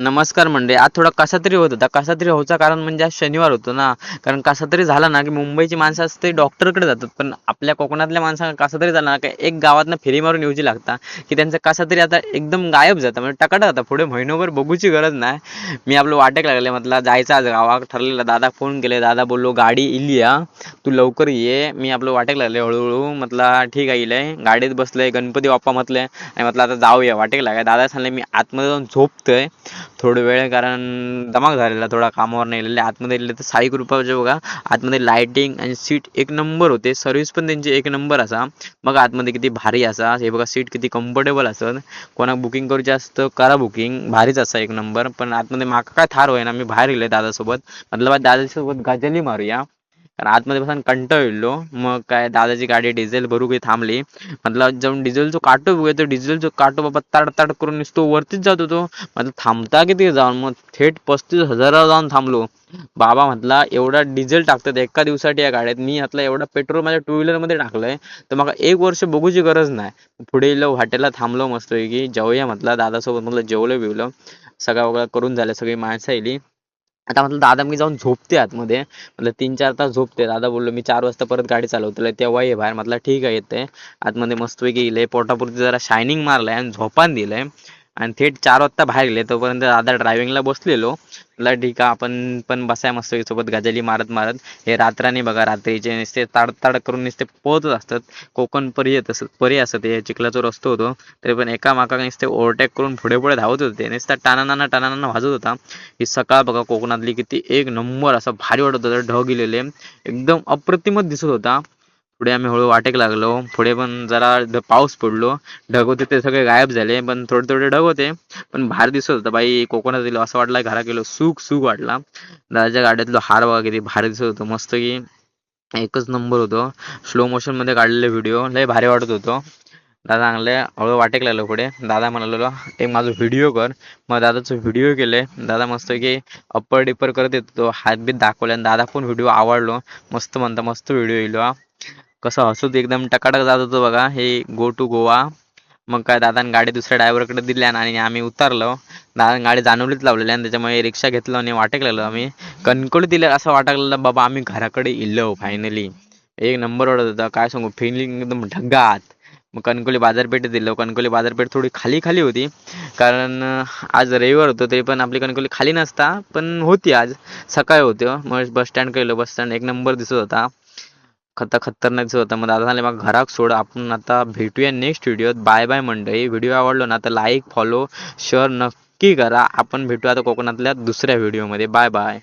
नमस्कार मंडळी. आज थोडा कसा तरी होत होता. कसा तरी होचा कारण म्हणजे आज शनिवार होतो ना. कारण कसा तरी झाला ना की मुंबईची माणसं असते डॉक्टरकडे जातात. पण आपल्या कोकणातल्या माणसांना कसा तरी झाला ना की एक गावातनं फेरी मारून येऊची लागता. की त्यांचं कसा तरी आता एकदम गायब जातं. म्हणजे टकाटा जातं पुढे महिनोभर बघूची गरज नाही. मी आपलं वाटेक लागले. म्हटलं जायचं आज गावात ठरलेलं. दादा फोन केले. दादा बोललो गाडी इली या तू लवकर ये. मी आपलं वाटेक लागले हळूहळू. म्हटलं ठीक आहे इलंय गाडीत बसलंय गणपती बाप्पा म्हटलंय आणि म्हटलं आता जाऊया. वाटेक लागाय दादा सांगले मी आतमध्ये जाऊन झोपतोय. थोडं वेळ कारण दमाग झालेला थोडा कामावर नाही आतमध्ये गेले तर साई कृपाचे बघा आतमध्ये लाइटिंग आणि सीट एक नंबर होते. सर्व्हिस पण त्यांची एक नंबर असा. बघा आतमध्ये किती भारी असा. हे बघा सीट किती कम्फर्टेबल असत कोणाक बुकिंग करूचे असतं करा बुकिंग भारीच असा एक नंबर पण आतमध्ये माका काय थार होईना. मी बाहेर गेले दादासोबत. मतलब दादासोबत गजली मारूया. कारण आतमध्ये बसून कंटाळलो हो. मग काय दादाची गाडी डिझेल भरू काही थांबली. म्हटलं जाऊन डिझेलचं काटो बघूया तर डिझेलचं काटो बाबा ताड ताड करून निसतो वरतीच जात होतो म्हटलं थांबता किती जाऊन? मग थेट पस्तीस हजारावर जाऊन थांबलो. बाबा म्हटला एवढा डिझेल टाकतात एका दिवसासाठी या गाड्यात. मी म्हटलं एवढा पेट्रोल माझ्या टू व्हीलरमध्ये टाकलंय तर मग एक वर्ष बघूची गरज नाही. पुढे येलो हॉटेलला थांबलो मस्त की जेवूया म्हटलं दादासोबत म्हटलं जेवलं बिवलं सगळं वगैरे करून झालं सगळी माणसं येली आता म्हटलं दादा मी जाऊन झोपते आतमध्ये. म्हटलं तीन चार तास झोपते. दादा बोललो मी चार वाजता परत गाडी चालवतो तेव्हा ये बाहेर. म्हटलं ठीक आहे येते. आतमध्ये मस्तपैकी गेले पोटापुरती जरा शायनिंग मारलंय आणि झोपान दिलंय. आणि थेट चार वाजता बाहेर गेले. तोपर्यंत दादा ड्रायव्हिंगला बसलेलो. म्हटलं ठीक आहे आपण पण बसाय मस्त सोबत गजाली मारत मारत. हे रात्राने बघा रात्रीचे नुसते ताडताड करून नुसते पोहतच असतात. कोकण परी येत असत परी असत हे चिखलाचा रस्तो होतो. तरी पण एका माका नुसते ओव्हरटेक करून पुढे पुढे धावत होते नुसता टानाना टानाना वाजत होता. ही सकाळ बघा कोकणातली किती एक नंबर असं भारी वाटत होतं. ढग गेलेले. एकदम अप्रतिमच दिसत होता. पुढे आम्ही हळू वाटेक लागलो. पुढे पण जरा पाऊस पडलो. ढग होते ते सगळे गायब झाले पण थोडे थोडे ढग होते पण भारी दिसत होतं बाई कोकणात गेलो असं वाटलं घरा गेलो सुख सुख वाटला. दादाच्या गाड्यातलो हार बघा किती भारी दिसत होतं मस्त की. एकच नंबर होतो. स्लो मोशनमध्ये काढलेले व्हिडिओ लय भारी वाटत होतो. दादा चांगले हळू वाटेक लागलो पुढे. दादा म्हणालो एक माझं व्हिडिओ कर. मग दादाचं व्हिडिओ केले. दादा मस्त की अप्पर डिपर करत येतो हात. बीत दाखवले आणि दादा पण व्हिडिओ आवडलो. मस्त म्हणता मस्त व्हिडिओ येलो कसं हसूत एकदम टकाटक जात होतो बघा. हे गो टू गोवा. मग काय दादाने गाडी दुसऱ्या ड्रायव्हरकडे दिल्या आणि आम्ही उतरलो. दादा गाडी जाणवलीच लावलेली आणि त्याच्यामुळे रिक्षा घेतलं आणि वाटकलेलो. आम्ही कणकोली दिलं असं वाटकलेलं बाबा आम्ही घराकडे इलो फायनली एक नंबर वाटत होता. काय सांगू फिलिंग एकदम ढगात. मग कणकोली बाजारपेठ दिलो. कणकोली बाजारपेठ थोडी खाली खाली होती. कारण आज रविवार होतो तरी पण आपली कणकोली खाली नसता. पण होती आज. सकाळी होती हो. मग बस स्टँड गेलो. बस स्टँड एक नंबर दिसत होता. खता खतरनाक दिसत होता. मग दादा झाले मग घराक सोड आपण आता भेटूया नेक्स्ट व्हिडिओत बाय बाय मंडळी. व्हिडिओ आवडलो ना तर लाईक फॉलो शेअर नक्की करा. आपण भेटू आता कोकणातल्या दुसऱ्या व्हिडिओमध्ये बाय बाय